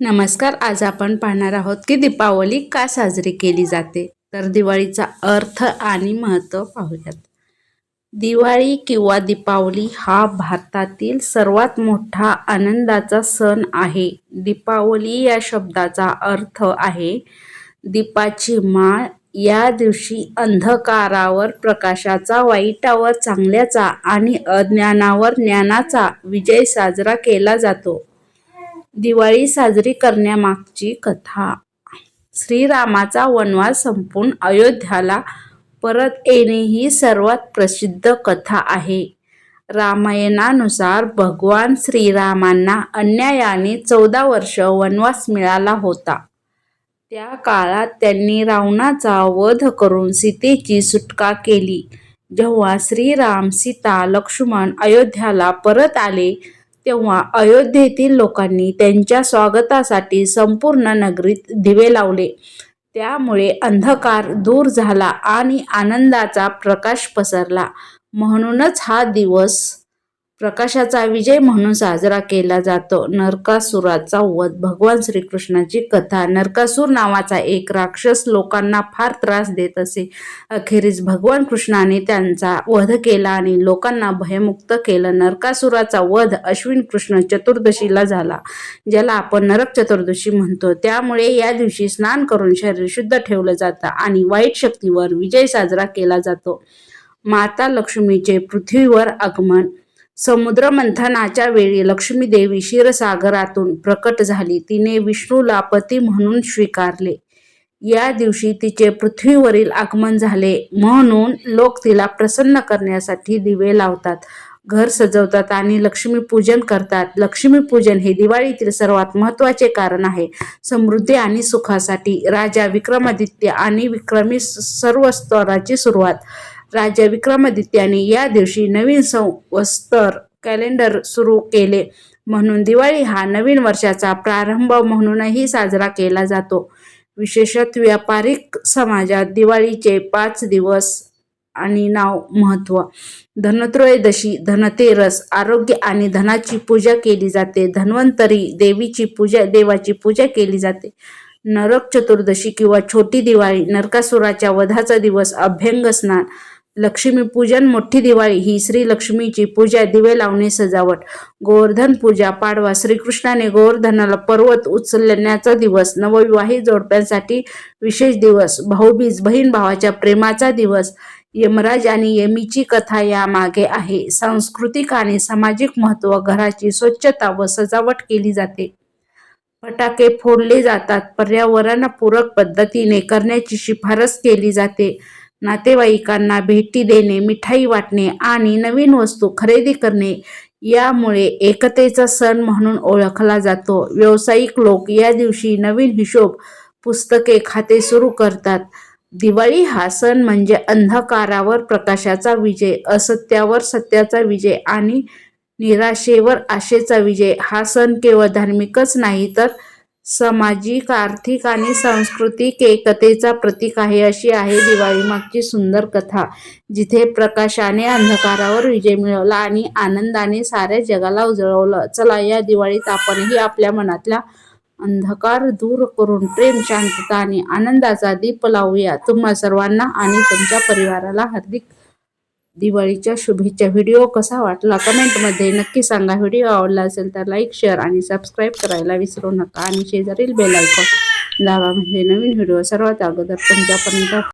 नमस्कार आज आपण पाहणार आहोत की दीपावली का साजरी केली जाते? तर दिवाळीचा अर्थ आणि महत्त्व पाहूयात. दिवाळी किंवा दीपावली हा भारतातील सर्वात मोठा आनंदाचा सण आहे. दीपावली या शब्दाचा अर्थ आहे दीपाची माळ या दिवशी अंधकारावर प्रकाशाचा वाईटावर चांगल्याचा आणि अज्ञानावर ज्ञानाचा विजय साजरा केला जातो. दिवाळी साजरी करण्यामागची कथा. श्रीरामाचा वनवास संपून अयोध्याला परत येणे ही सर्वात प्रसिद्ध कथा आहे. रामायणानुसार भगवान श्रीरामांना अन्यायाने चौदा वर्ष वनवास मिळाला होता. त्या काळात त्यांनी रावणाचा वध करून सीतेची सुटका केली. जेव्हा श्रीराम सीता लक्ष्मण अयोध्याला परत आले तेव्हा अयोध्येतील लोकांनी त्यांच्या स्वागतासाठी संपूर्ण नगरीत दिवे लावले. त्यामुळे अंधकार दूर झाला आणि आनंदाचा प्रकाश पसरला. म्हणूनच हा दिवस प्रकाशाचा विजय म्हणून साजरा केला जातो. नरकासुराचा वध. भगवान श्रीकृष्णाची कथा. नरकासूर नावाचा एक राक्षस लोकांना फार त्रास देत असे. अखेरीस भगवान कृष्णाने त्यांचा वध केला आणि लोकांना भयमुक्त केलं. नरकासुराचा वध अश्विन कृष्ण चतुर्दशीला झाला ज्याला आपण नरक चतुर्दशी म्हणतो. त्यामुळे या दिवशी स्नान करून शरीर शुद्ध ठेवलं जातं आणि वाईट शक्तीवर विजय साजरा केला जातो. माता लक्ष्मीचे पृथ्वीवर आगमन. समुद्र मंथनाच्या वेळी लक्ष्मी देवी क्षीरसागरातून प्रकट झाली. तिने विष्णूला पती म्हणून स्वीकारले. या दिवशी तिचे पृथ्वीवरील आगमन झाले. म्हणून लोक तिला प्रसन्न करण्यासाठी दिवे लावतात घर सजवतात आणि लक्ष्मी पूजन करतात. लक्ष्मी पूजन हे दिवाळीतील सर्वात महत्त्वाचे कारण आहे. समृद्धी आणि सुखासाठी राजा विक्रमादित्य आणि विक्रमी सर्व स्तराची सुरुवात. राजा विक्रमादित्याने या दिवशी नवीन संवस्तर कॅलेंडर सुरू केले. म्हणून दिवाळी हा नवीन वर्षाचा प्रारंभ म्हणूनही साजरा केला जातो. विशेषत व्यापारिक समाजात दिवाळीचे पाच दिवस आणि नाव महत्त्व. धनत्रयोदशी धनतेरस आरोग्य आणि धनाची पूजा केली जाते. धन्वंतरी देवीची पूजा देवाची पूजा केली जाते. नरक चतुर्दशी किंवा छोटी दिवाळी नरकासुराच्या वधाचा दिवस अभ्यंग स्नान लक्ष्मीपूजन मोठी दिवाळी ही श्री लक्ष्मीची पूजा दिवे लावणे सजावट. गोवर्धन पूजा पाडवा श्रीकृष्णाने गोवर्धनाला पर्वत उचलण्याचा दिवस नवविवाहित जोडप्यांसाठी विशेष दिवस भाऊबीज बहीण भावाच्या प्रेमाचा दिवस यमराज आणि यमीची कथा यामागे आहे. सांस्कृतिक आणि सामाजिक महत्त्व घराची स्वच्छता व सजावट केली जाते. फटाके फोडले जातात पर्यावरणपूरक पद्धतीने करण्याची शिफारस केली जाते. नातेवाईकांना भेटी देणे मिठाई वाटणे आणि नवीन वस्तू खरेदी करणे यामुळे एकतेचा सण म्हणून ओळखला जातो. व्यावसायिक लोक या दिवशी नवीन हिशोब पुस्तके खाते सुरू करतात. दिवाळी हा सण म्हणजे अंधकारावर प्रकाशाचा विजय असत्यावर सत्याचा विजय आणि निराशेवर आशेचा विजय. हा सण केवळ धार्मिकच नाही तर सामाजिक आर्थिक आणि सांस्कृतिक एकतेचा प्रतीक आहे अशी आहे दिवाळी मागची सुंदर कथा जिथे प्रकाशाने अंधकारावर विजय मिळवला आणि आनंदाने साऱ्या जगाला उजळवलं. चला या दिवाळीत आपणही आपल्या मनातल्या अंधकार दूर करून प्रेम शांतता आणि आनंदाचा दीप लावूया. तुम्हा सर्वांना आणि तुमच्या परिवाराला हार्दिक दिवाळीच्या शुभेच्छा. व्हिडिओ कसा वाटला कमेंटमध्ये नक्की सांगा. व्हिडिओ आवडला असेल तर लाईक शेअर आणि सबस्क्राईब करायला विसरू नका. आणि शेजारील बेल आयकॉन दावा म्हणजे नवीन व्हिडिओ सर्वात अगोदर तुमच्यापर्यंत